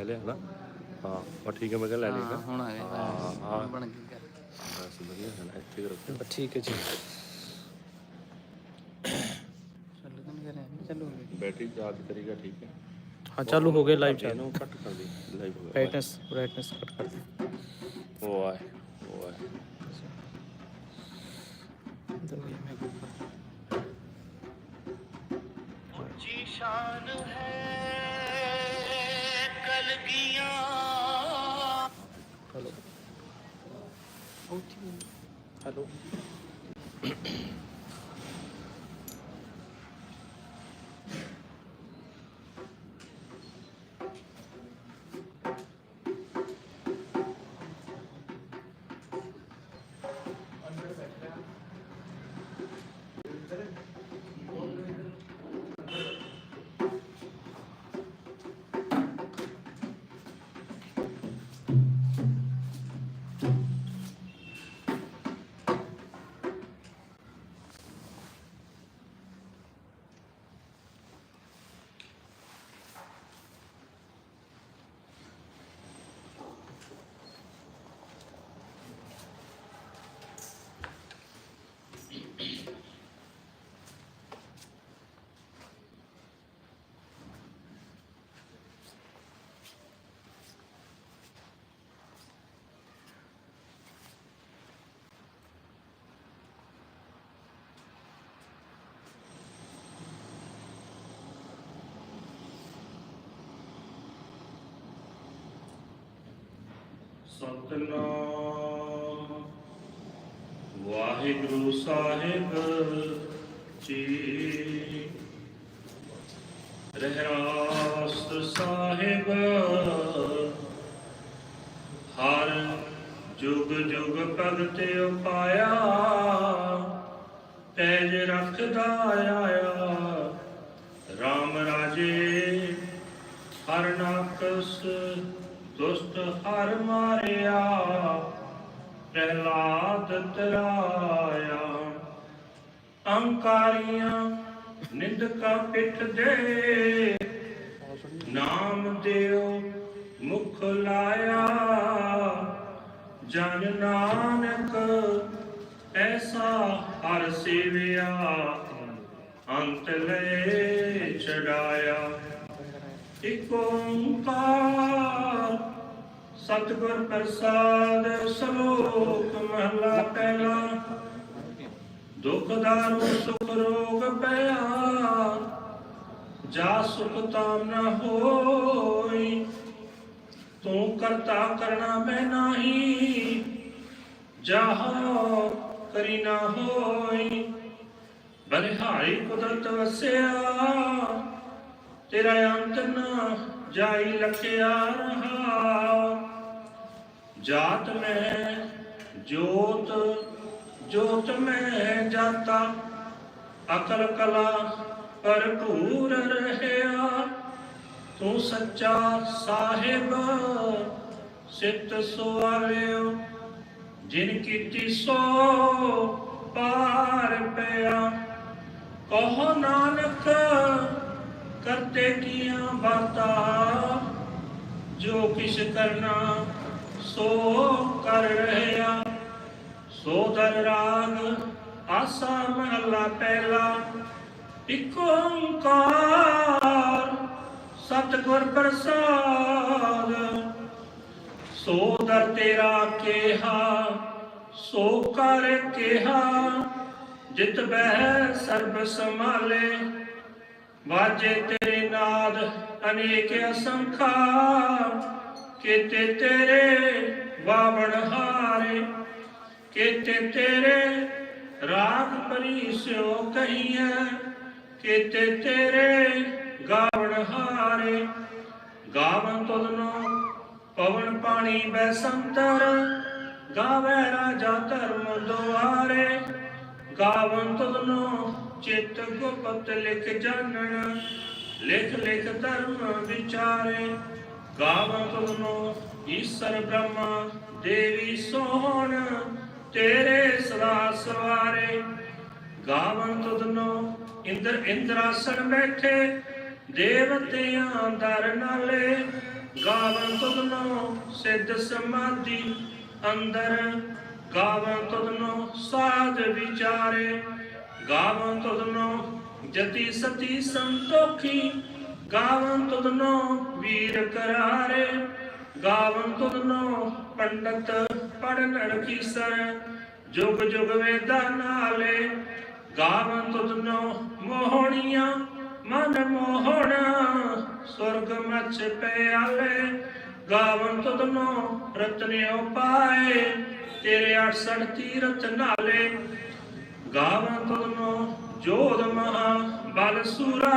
ਲੈ ਲਿਆ ਨਾ ਹਾਂ ਬਸ ਠੀਕ ਹੈ ਮੈਂ ਕਿਹਾ ਲੈ ਹਾਂ ਲੇਗਾ ਹੁਣ ਆ ਗਿਆ ਹਾਂ, ਹਾਂ। ਹੁਣ ਬਣ ਗਈ ਗੱਲ। ਬਸ ਵਧੀਆ ਹੈ ਨਾ ਇੱਥੇ ਹੀ ਰੱਖੋ ਠੀਕ ਹੈ ਜੀ। ਚੱਲੂ ਤਾਂ ਨਹੀਂ ਕਰਿਆ ਚੱਲੂਗੇ ਬੈਟਰੀ ਚਾਰਜ ਕਰੇਗਾ ਠੀਕ ਹੈ? ਹਾਂ ਚਾਲੂ ਹੋ ਗਏ ਲਾਈਵ ਚਾਰਜ ਚਾਲੂ ਨੂੰ ਘੱਟ ਕਰ ਦੇ ਲਾਈਵ ਹੋ ਗਿਆ। ਬ੍ਰਾਈਟਨੈਸ ਬ੍ਰਾਈਟਨੈਸ ਕੱਟ ਕਰ ਦੇ ਉਹ ਆਏ ਇਧਰ ਵੀ ਮੈਂ ਉੱਪਰ ਉੱਚੀ ਸ਼ਾਨ ਹੈ। जल गया हेलो हेलो ਸਤਨਾਮ। ਵਾਹਿਗੁਰੂ ਸਾਹਿਬ ਜੀ। ਰਹਿਰਾਸ ਸਾਹਿਬ। ਹਰ ਜੁਗ ਜੁਗ ਭਗਤ ਉਪਾਇਆ, ਤੈਜ ਰੱਖਦਾ ਆਇਆ। RAM ਰਾਜੇ ਹਰ ਨਾਕਸ ਦੁਸ਼ਟ ਹਰ ਮਾਰਿਆ, ਪ੍ਰਹਿਲਾਦ ਤਰਾਇਆ। ਅੰਕਾਰੀਆਂ ਨਿੰਦਕਾਂ ਪਿੱਠ ਦੇ, ਨਾਮ ਦਿਓ ਮੁਖ ਲਾਇਆ। ਜਨ ਨਾਨਕ ਐਸਾ ਹਰ ਸੇਵਿਆ, ਅੰਤ ਲੈ ਚੜਾਇਆ। ਇਕ ਓੰਕਾਰ ਸਤਿਗੁਰ ਪ੍ਰਸਾਦ ਸ਼ਲੋਕ ਮਹਲਾ ਪਹਿਲਾ। ਦੁਖ ਦਾਰੂ ਸੁਖ ਰੋਗ ਪਿਆ, ਜਾ ਸੁਖ ਤਾਮ ਨ ਹੋਈ। ਤੂੰ ਕਰਤਾ ਕਰਣਾ ਮੈਂ ਨਹੀਂ, ਜਹਾਂ ਕਰੀ ਨਾ ਹੋਈ। ਬਲਿਹਾਰੀ ਕੁਦਰਤ ਵਸਿਆ, ਤੇਰਾ ਅੰਤ ਨਾ ਜਾਈ ਲਖਿਆ ਰਹਾ। ਜਾਤ ਮੈਂ, ਜੋਤ ਜੋਤ ਮੈਂ ਜਾਤਾ। ਅਕਲ ਕਲਾ ਭਰਪੂਰ ਰਹਿਆ। ਤੂੰ ਸੱਚਾ ਸਾਹਿਬ ਸਿੱਤ ਸੁਆਲਿਓ। ਜਿਨ ਕੀਤੀ ਸੋ ਪਾਰ ਪਿਆ। ਕਹੋ ਨਾਨਕ, ਕਰਤੇ ਕੀਆਂ ਬਾਤਾਂ? ਜੋ ਕਿਛ ਕਰਨਾ ਸੋ ਕਰ ਰਹਿਆ, ਸੋ ਦਰ ਰਾਗ, ਆਸਾ ਮਹਲਾ ਪਹਿਲਾ, ਇਕ ਓੰਕਾਰ, ਸਤਿਗੁਰ ਪ੍ਰਸਾਦ। ਸੋ ਦਰ ਤੇਰਾ ਕਿਹਾ, ਸੋ ਕਰ ਕੇਹਾ, ਜਿਤ ਬਹਿ ਸਰਬ ਸੰਭਾਲੇ। ਵਾਜੇ ਤੇਰੇ ਨਾਦ ਅਨੇਕ ਅਸੰਖਾ ਕਿਤੇ ਤੇਰੇ ਵਾਵਣ ਹਾਰੇ, ਕੀਤੇ ਤੇਰੇ ਰਾਗ ਪਰੀਸਿਓ ਕਹੀਐ, ਕੀਤੇ ਤੇਰੇ ਗਾਵਣ ਹਾਰੇ। ਗਾਵਨ ਤੁਧਨੋ ਪਵਨ ਪਾਣੀ ਬੈਸੰਤਰ ਗਾਵੇ ਰਾਜਾ ਧਰਮ ਦੁਆਰੇ। ਗਾਵਨ ਤੁਧਨੋ ਚਿਤ ਗੁਪਤ ਲਿਖ ਜਾਣਨ, ਲਿਖ ਲਿਖ ਧਰਮ ਵਿਚਾਰੇ। ਗਾਵਨ ਤੁਧਨੋ ਈਸ਼ਰ ਬ੍ਰਹਮਾ, ਦੇਵੀ ਸੋਹਣ, ਤੇਰੇ ਸਦਾ ਸਵਾਰੇ। ਗਾਵਨ ਤੁਧਨੋ ਇੰਦਰ ਇੰਦਰਾਸਣ ਬੈਠੇ, ਦੇਵਤਿਆਂ ਦਰ ਨਾਲੇ। ਗਾਵਨ ਤੁਦਨੋ ਸਿੱਧ ਸਮਾਧੀ ਅੰਦਰ। ਗਾਵਨ ਤੁਦਨੋ ਸਾਧ ਵਿਚਾਰੇ। ਗਾਵਨ ਤੁਦਨੋ ਜਤੀ ਸਤੀ ਸੰਤੋਖੀ ਗਾਵਨ ਤੁਧਨੋ ਵੀਰ ਕਰਾਰੇ, ਗਾਵਨ ਤੁਧਨੋ ਪੰਡਤ ਪੜਨ ਰਖੀਸਰ ਜੁਗ ਜੁਗ ਵੇਦਾਂ ਨਾਲੇ, ਗਾਵਨ ਤੁਧਨੋ ਮੋਹਣੀਆਂ, ਮਨ ਮੋਹਣਾ, ਸੁਰਗ ਮਚ ਪਿਆਲੇ ਗਾਵਨ ਤੁਧਨੋ ਰਤਨਿਓ ਪਾਏ ਤੇਰੇ 68 ਤੀਰਥ ਨਾਲੇ, ਗਾਵਨ ਤੁਧਨੋ ਜੋਧ ਮਹਾ ਬਲ ਸੂਰਾ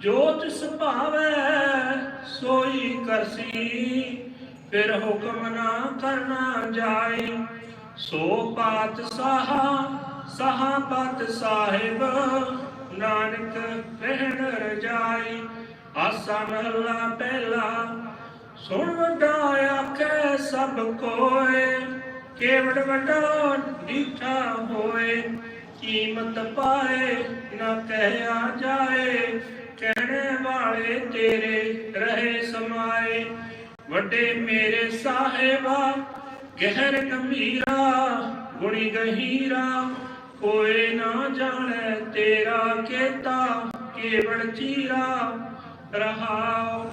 ਜੋ ਤਿਸ ਭਾਵੈ ਸੋਈ ਕਰਸੀ, ਫਿਰ ਹੁਕਮ ਨਾ ਕਰਨਾ ਜਾਈ ਸੋ ਪਾਤ ਸਾਹਾ ਸਾਹਾ ਪਤ ਸਾਹਿਬ, ਨਾਨਕ ਰਹਿਣ ਰਜਾਈ। ਆਸਾ ਮਹਲਾ ਪਹਿਲਾ, ਸੁਣ ਵੱਡਾ ਆਖੇ ਸਭ ਕੋਏ। ਕੇਵੜ ਵੱਡਾ ਡੀਠਾ ਹੋਏ, ਕੀਮਤ ਪਾਏ ਨਾ ਕਹਿਆ ਜਾਏ। ਕਹਿਣੇ ਵਾਲੇ ਤੇਰੇ ਰਹੇ ਸਮਾਏ ਵੱਡੇ ਮੇਰੇ ਸਾਹਿਬਾ ਗਹਿਰ ਗੰਭੀਰਾ ਗੁਣੀ ਗਹੀਰਾ ਕੋਈ ਨਾ ਜਾਣੈ ਤੇਰਾ ਕੀਤਾ ਕੇਵੜ ਚੀਰਾ ਰਹਾਉ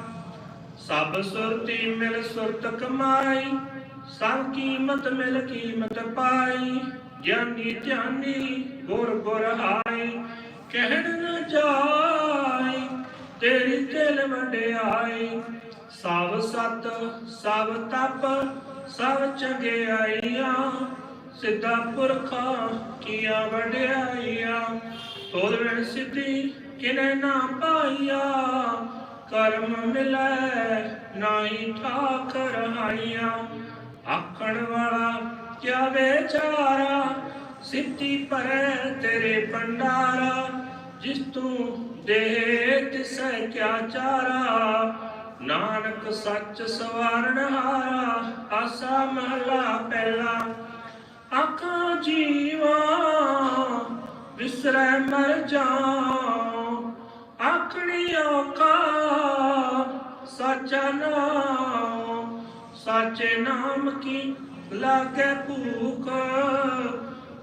ਸਭ ਸੁਰਤੀ ਮਿਲ ਸੁਰਤ ਕਮਾਈ ਸਭ ਕੀਮਤ ਮਿਲ ਕੀਮਤ ਪਾਈ ਗਿਆਨੀ ਧਿਆਨੀ ਗੁਰ ਗੁਰ ਹਾਈ ਕਹਿਣ ਨ ਜਾਈ ਤੇਰੀ ਦਿਲ ਵਡਿਆਈ, ਸਭ ਸਤ, ਸਭ ਤਪ, ਸਭ ਚੰਗਿਆਈਆਂ, ਸਿੱਧਾ ਪੁਰਖਾਂ ਕੀਆਂ ਵਡਿਆਈਆਂ। ਤੋੜ ਵਿਣ ਸਿੱਧੀ ਕਿਨੇ ਨਾ ਪਾਈਆ, ਕਰਮ ਮਿਲੈ ਨਾਹੀ ਠਾਕਰ ਹਾਈਆਂ। ਆਖਣ ਵਾਲਾ ਕਿਆ ਵਿਚਾਰਾ ਸਿੱਧੀ ਪਰੈ ਤੇਰੇ ਪੰਡਾਰਾ ਜਿਸ ਤੂੰ ਦੇ ਤਿਸੈ ਕਿਆ ਚਾਰਾ ਨਾਨਕ ਸੱਚ ਸਵਾਰਨ ਹਾਰਾ ਆਸਾ ਮਹਲਾ ਪਹਿਲਾ ਆਖਾਂ ਜੀਵਾ ਵਿਸਰੈ ਮਰ ਜਾਉ ਆਖਣੀ ਔਖਾ ਸੱਚਾ ਨਾਮ ਸਾਚੇ ਨਾਮ ਕੀ ਲਾਗੇ ਭੂਖ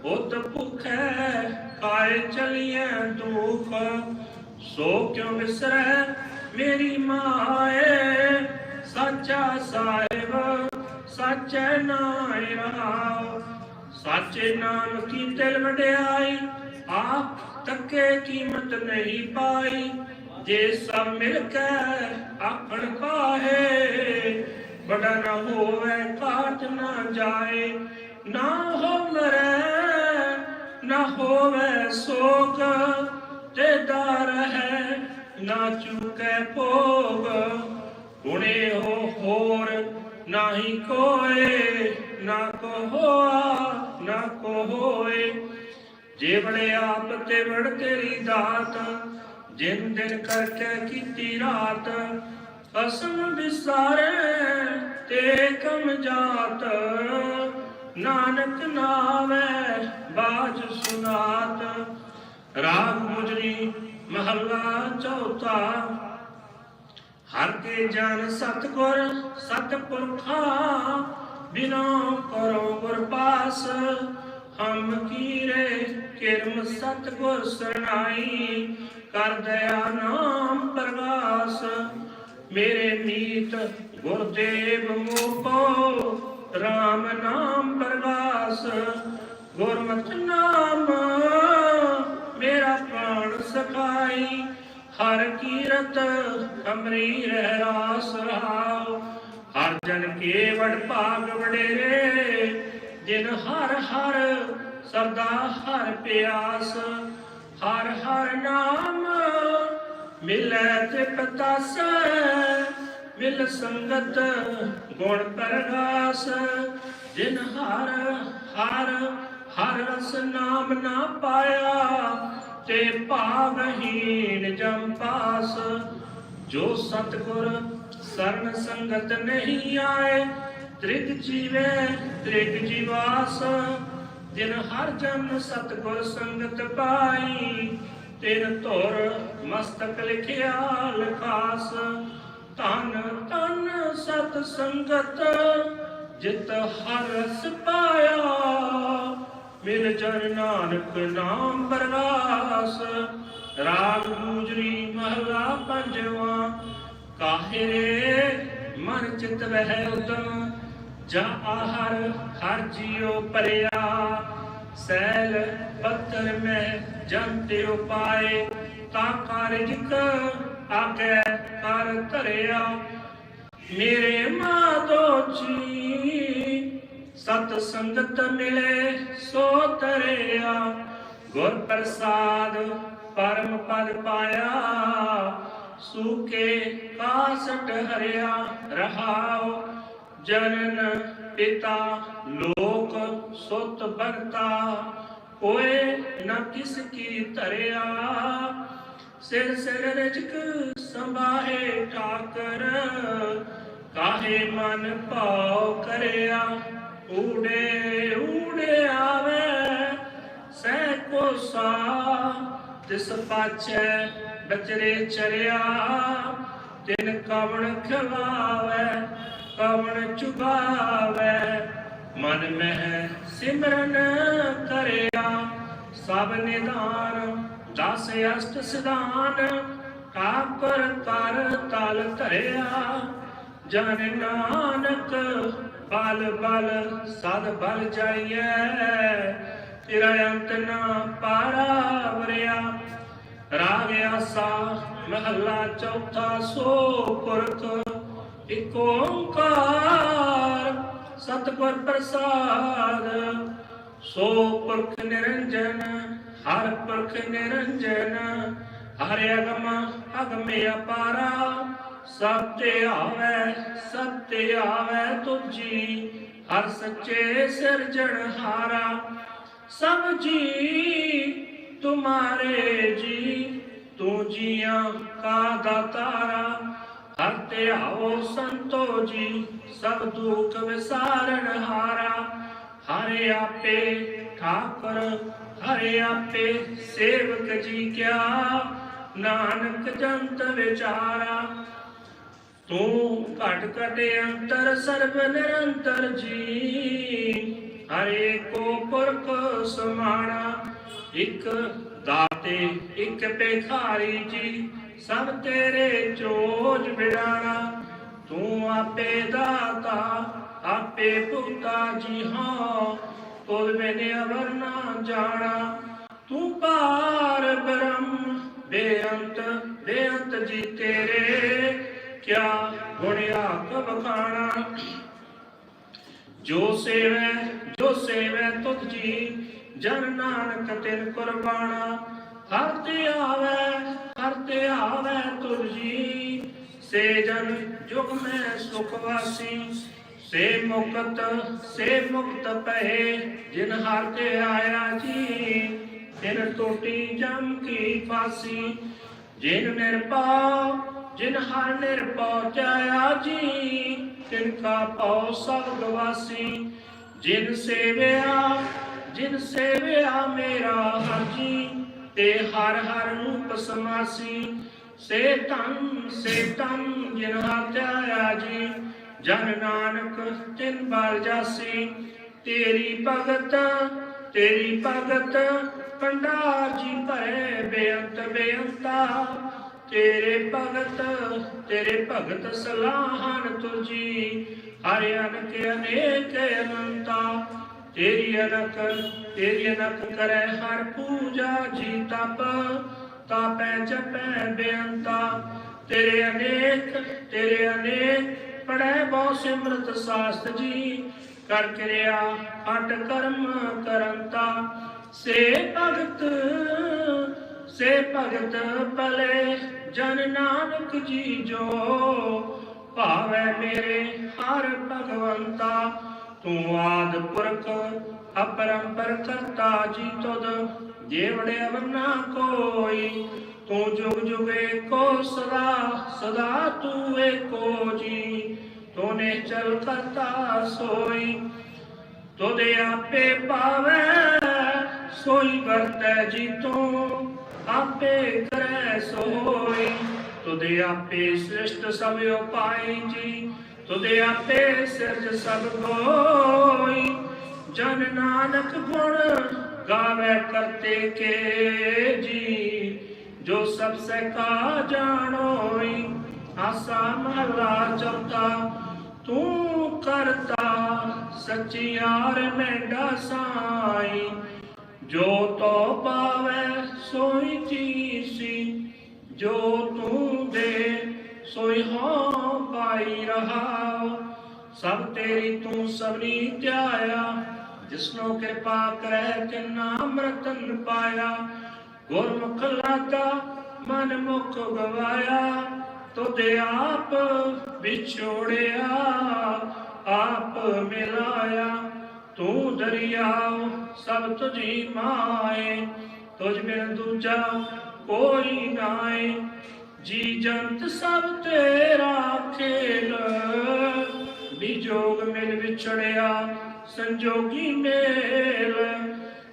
ਉਤ ਭੁਖੈ ਖਾਏ ਚਲੀਐ ਦੁਖ ਸੋ ਕਿਉ ਵਿਸਰੈ ਮੇਰੀ ਮਾਏ? ਸਾਚਾ ਸਾਹਿਬ, ਸਾਚੇ ਨਾਇ ਰਹਾਉ ਸਾਚੇ ਨਾਮ ਕੀ ਤਿਲ ਵਡਿਆਈ, ਆਪ ਤੱਕੇ ਕੀਮਤ ਨਹੀਂ ਪਾਈ। ਜੇ ਸਭ ਮਿਲ ਕੇ ਆਖਣ ਕਾਹੇ ਬੜਾ ਨਾ ਹੋਵੇ ਘਾਟ ਨਾ ਜਾਏ, ਨਾ ਹੋ ਮਰੇ ਨਾ ਹੋਵੇ ਸੋਗ, ਤੇ ਦਰ ਹੈ, ਨਾ ਚੁਕੇ ਭੋਗ। ਹੁਣੇ ਹੋ ਹੋਰ ਨਾਹੀ ਕੋਏ, ਨਾ ਕੋ ਹੋਆ, ਨਾ ਕੋ ਹੋਏ। ਜੇਬੜੇ ਆਪ ਤੇ ਵੜ ਤੇਰੀ ਦਾਤ, ਜਿਨ ਦਿਨ ਕਰਕੇ ਕੀਤੀ ਰਾਤ। ਅਸਮ ਵਿਸਾਰੇ ਤੇ ਕਮ ਜਾਤ। ਨਾਨਕ ਨਾਵੇ, ਬਾਜ ਸੁਨਾਤ। ਰਾਗ ਮੁਜਰੀ, ਮਹੱਲਾ ਚੌਥਾ। ਹਰ ਕੇ ਜਨ ਸਤਗੁਰ, ਸਤਪੁਰਖਾ, ਬਿਨਾ ਕਰੋ ਗੁਰ ਪਾਸ ਹਮ ਕੀਰੇ ਕਿਰਮ ਸਤਗੁਰ ਸਰਣਾਈ, ਕਰ ਦਇਆ ਨਾਮ ਪ੍ਰਗਾਸ। ਮੇਰੇ ਮੀਤ ਗੁਰਦੇਵ ਮੋਕੋ RAM ਨਾਮ ਪ੍ਰਗਾਸ ਗੁਰਮਤਿ ਨਾਮ, ਮੇਰਾ ਪ੍ਰਾਣ ਸਖਾਈ। ਹਰ ਕੀਰਤ ਕਮਰੀ ਰਹਿ ਰਾਸ ਰਹਾਉ। ਹਰ ਜਨ ਕੇ ਵਡ ਭਾਗ ਵਡੇਰੇ, ਜਿਨ ਹਰ ਹਰ ਸਦਾ ਹਰ ਪਿਆਸ। ਹਰ ਹਰ ਨਾਮ ਮਿਲੈ ਤੇ ਪਤਾਸੈ ਮਿਲ ਸੰਗਤ ਗੁਣ ਪ੍ਰਗਾਸ, ਜਿਨ ਹਰ ਹਰ ਹਰ ਰਸ ਨਾਮ ਨਾ ਪਾਇਆ, ਤੇ ਭਾਗਹੀਣ ਜਮ ਪਾਸ। ਜੋ ਸਤਗੁਰ ਸਰਨ ਸੰਗਤ ਨਹੀਂ ਆਏ, ਤ੍ਰਿਗ ਜੀਵੇ ਤ੍ਰਿਗ ਜੀਵਾਸ। ਜਿਨ ਹਰ ਜਨ ਸਤਗੁਰ ਸੰਗਤ ਪਾਈ, ਤਿਨ ਧੁਰ ਮਸਤਕ ਲਿਖਿਆ ਲਖਾਸ। ਧਨ ਧਨ ਸਤ ਸੰਗਤ, ਜਿਤ ਹਰ ਪਾਇਆ। ਮਿਲ ਜਨ ਨਾਨਕ ਨਾਮ ਬਰਵਾਸ ਰਾਗ ਗੂਜਰੀ ਮਹਲਾ ਪੰਜਵਾ। ਕਾਹੇ ਮਨ ਚਿਤ ਵਹਿ ਉਦਮ ਜਾ ਆਹਰ ਹਰ ਜੀਉ ਪਰਿਆ। ਸੈਲ ਪੱਤਰ ਮੈਂ ਜਨ ਤੇ ਉਪਾਏ, ਤਾ ਕਾਰਜਿਕ ਆਗੇ ਕਰ ਧਰਿਆ। ਮੇਰੇ ਮਾਧੋ ਜੀ, ਸਤ ਸੰਗਤ ਮਿਲੇ ਸੋ ਤਰਿਆ ਗੁਰ ਪ੍ਰਸਾਦ ਪਰਮ ਪਦ ਪਾਇਆ, ਸੂਕੇ ਕਾਸਟ ਹਰਿਆ। ਰਹਾਉ ਜਨਨ ਪਿਤਾ, ਲੋਕ ਸੁਤ ਬਰਤਾ ਕੋਏ ਨ ਕਿਸ ਕੀ ਧਰਿਆ। ਸਿਰ ਸਿਰ ਰਜਕ ਸੰਭਾਹੇ ਠਾਕਰ, ਕਾਹੇ ਮਨ ਭਾਉ ਕਰਿਆ? ਊੜੇ ਊੜੇ ਆਵੇ, ਸਹਿ ਕੋਸਾ ਤਿਸ ਪਾਛੈ ਬਚਰੇ ਚਰਿਆ। ਤਿਨ ਕਵਣ ਖਵਾਵੇ ਕਵਣ ਚੁਗਾਵੇ, ਮਨ ਮਹਿ ਸਿਮਰਨ ਕਰਿਆ। ਸਭ ਨਿਦਾਨ ਦਸ ਅਸ਼ਟ ਸਿਧਾਨ ਕਾਕਰ ਕਰ ਤਲ ਧਰਿਆ। ਜਨ ਨਾਨਕ ਬਲ ਬਲ, ਸਦ ਬਲ ਜਾਈਐ। ਤੇਰਾ ਅੰਤ ਨਾ ਪਾਰਾ ਵਰਿਆ। ਰਾਗ ਆਸਾ ਮਹੱਲਾ ਚੌਥਾ ਸੋ ਪੁਰਖ, ਇਕ ਓੰਕਾਰ ਸਤਿਗੁਰ ਪ੍ਰਸਾਦ। ਸੋ ਪੁਰਖ ਨਿਰੰਜਨ ਹਰ ਪੁਰਖ ਨਿਰੰਜਨ, ਹਰ ਅਗਮ ਅਗਮੇ ਅਪਾਰਾ। ਸਭ ਤੇ ਆਵੇ, ਸਭ ਤੇ ਆਵੇ ਤੁਝੀ, ਹਰ ਸੱਚੇ ਸਿਰਜਣਹਾਰਾ ਸਭ ਜੀ, ਤੁਮਾਰੇ ਜੀ, ਤੂੰ ਜੀਆਂ ਕਾ ਦਾਤਾਰਾ ਹਰ ਤੇ ਆਓ ਸੰਤੋ ਜੀ, ਸਭ ਦੁੱਖ ਵਿਸਾਰਨ ਹਾਰਾ। ਹਰੇ ਆਪੇ ਠਾਕਰ ਹਰੇ ਆਪੇ ਸੇਵਕ ਜੀ ਕਿਆ, ਨਾਨਕ ਜੰਤ ਵਿਚਾਰਾ। ਤੂੰ ਘਟ ਘਟ ਅੰਤਰ ਸਰਬ ਨਿਰੰਤਰ ਜੀ। ਹਰੇ ਕੋ ਪੁਰਖ ਸਮਾਣਾ, ਇਕ ਦਾਤੇ, ਇਕ ਭਿਖਾਰੀ ਜੀ। ਸਭ ਤੇਰੇ ਚੋਜ ਬਿੜਾਣਾ ਤੂੰ ਆਪੇ ਦਾਤਾ, ਆਪੇ ਭੁਗਤਾ ਜੀ ਹਾਂ। ਤੁਲ ਮੈਨੇ ਅਵਰ ਨਾ ਜਾਣਾ। ਤੂੰ ਪਾਰ ਬ੍ਰਹਮ ਬੇਅੰਤ ਬੇਅੰਤ ਜੀ ਤੇਰੇ। ਕਿਆ ਗੁਣਿਆ ਕਬ ਜੋ ਸੇਵੈ ਜੋ ਸੇਵੈ ਤੁਧ ਜੀ, ਜਨ ਨਾਨਕ ਤਿਨ ਕੁਰਬਾਨਾ ਹਰ ਤੇ ਆਵੈ, ਹਰ ਤੇ ਆਵੈ ਤੁਰ ਜੀ। ਸੇ ਜਨ ਜੁਗ ਮੈਂ ਸੁਖ ਵਾਸੀ ਸੇ ਮੁਕਤ ਸੇ ਮੁਕਤ ਪਏ, ਜਿਨ ਹਰ ਤੇ ਆਇਆ ਜੀ, ਤਿਨ ਟੋਟੀ ਜਮ ਕੀ ਫਾਸੀ। ਜਿਨ ਨਿਰਪਾਉ ਜਿਨ ਹਰ ਨਿਰਪਉ ਚਾਇਆ ਜੀ, ਤਿਨ ਕਾ ਪਉ ਸਭ ਗਵਾਸੀ। ਜਿਨ ਸੇਵਿਆ ਜਿਨ ਸੇਵਿਆ ਮੇਰਾ ਹਰ ਜੀ, ਤੇ ਹਰ ਹਰ ਰੂਪ ਸਮਾਸੀ ਸੇ ਤਨ ਸੇ ਤਨ ਜਿਨ ਹਤਿਆ ਜੀ ਜਨ ਨਾਨਕ, ਤਿਨ ਬਲ ਜਾਸੀ, ਤੇਰੀ ਭਗਤ ਤੇਰੀ ਭਗਤ, ਭੰਡਾਰ ਜੀ ਭਰੇ ਬੇਅੰਤ ਬੇਅੰਤਾ। ਤੇਰੇ ਭਗਤ ਤੇਰੇ ਭਗਤ ਸਲਾਹਨ ਤੁਜੀ ਹਰਿ ਅਨਕ ਅਨੇਕ ਅਨੰਤਾ। ਤੇਰੀ ਅਨਕ ਤੇਰੀ ਅਨਕ ਕਰੈ ਹਰ ਪੂਜਾ ਜੀ ਤਪ, ਤਾਪੈ ਜਪੈ ਬੇਅੰਤਾ। ਤੇਰੇ ਅਨੇਕ ਤੇਰੇ ਅਨੇਕ ਪੜੈ ਬਹੁ ਸਿਮਰਤ ਸਾਸਤ ਜੀ, ਕਰ ਕਿਰਿਆ ਅਟ ਕਰਮ ਕਰੰਤਾ। ਸੇ ਭਗਤ ਸੇ ਭਗਤ ਭਲੇ, ਜਨ ਨਾਨਕ ਜੀ ਜੋ ਭਾਵੈ ਮੇਰੇ ਹਰ ਭਗਵੰਤਾ। ਤੂੰ ਆਦ ਪੁਰਖ, ਅਪਰੰਪਰ ਕਰਤਾ ਜੀ ਤੁਧ ਜੇਵੜੇ ਅਵਨਾ ਕੋਈ। ਤੂੰ ਜੁਗ ਜੁਗ ਏਕੋ ਸਦਾ ਸਦਾ ਤੂੰ ਏਕੋ ਜੀ। ਤੂੰ ਨੇ ਚਲ ਕਰਤਾ ਸੋਈ, ਤੋਦੇ ਆਪੇ ਪਾਵੈ, ਸੋਈ ਵਰਤੈ ਜੀ ਤੂੰ ਆਪੇ ਕਰੈ ਸੋਈ, ਤੁਦੇ ਆਪੇ ਸ੍ਰਿਸ਼ਟ ਸਭ ਉਪਾਈ ਜੀ। ਤੁਦੇ ਆਪੇ ਸਿਰਜ ਸਭ ਕੋਈ ਜਨ ਨਾਨਕ ਗੁਣ ਗਾਵੇ ਕਰਤੇ ਕੇ ਜੀ। ਜੋ ਸਭ ਸੇ ਕਾ ਜਾਣੋਈ, ਆਸਾ ਮਹਲਾ ਚੌਥਾ ਤੂੰ ਕਰਤਾ ਸਚਿਆਰ ਮੈਂਡਾ ਸਾਈ। ਜੋ ਤੋ ਪਾਵੈ ਸੋਈ ਚੀਸੀ, ਜੋ ਤੂੰ ਦੇ ਸੋਈ ਹਾਂ ਪਾਈ ਰਹਾ ਸਭ ਤੇਰੀ ਤੂੰ ਸਭਨੀ ਧਿਆਇਆ, ਜਿਸਨੋ ਕਿਰਪਾ ਕਰੈ ਤੇ ਨਾਮ ਰਤਨ ਪਾਇਆ। ਗੁਰਮੁਖ ਲਾਗਾ ਮਨ ਮੁਖ ਗਵਾਇਆ ਤੁਦੇ ਆਪ ਵਿਛੋੜਿਆ, ਆਪ ਮਿਲਾਇਆ। ਤੂੰ ਦਰਿਆਉ ਸਭ ਤੁਝੀ ਮਾਏ, ਤੁਝ ਬਿਨ ਦੂਜਾ ਕੋਈ ਨਾਏ। ਜੀ ਜੰਤ ਸਭ ਤੇਰਾ ਖੇਲ ਵਿਜੋਗ ਮਿਲ ਵਿਛੜਿਆ ਸੰਜੋਗੀ ਮੇਲ।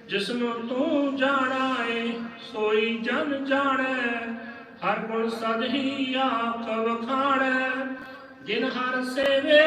ਜਿਸਨੂੰ ਤੂੰ ਜਾਣਾ ਏ ਸੋਈ ਜਨ ਜਾਣੈ ਹਰ ਗੁਣ ਸਦ ਹੀ ਆਖ ਵਖਾਣੈ ਜਿਨ ਹਰ ਸੇਵੇ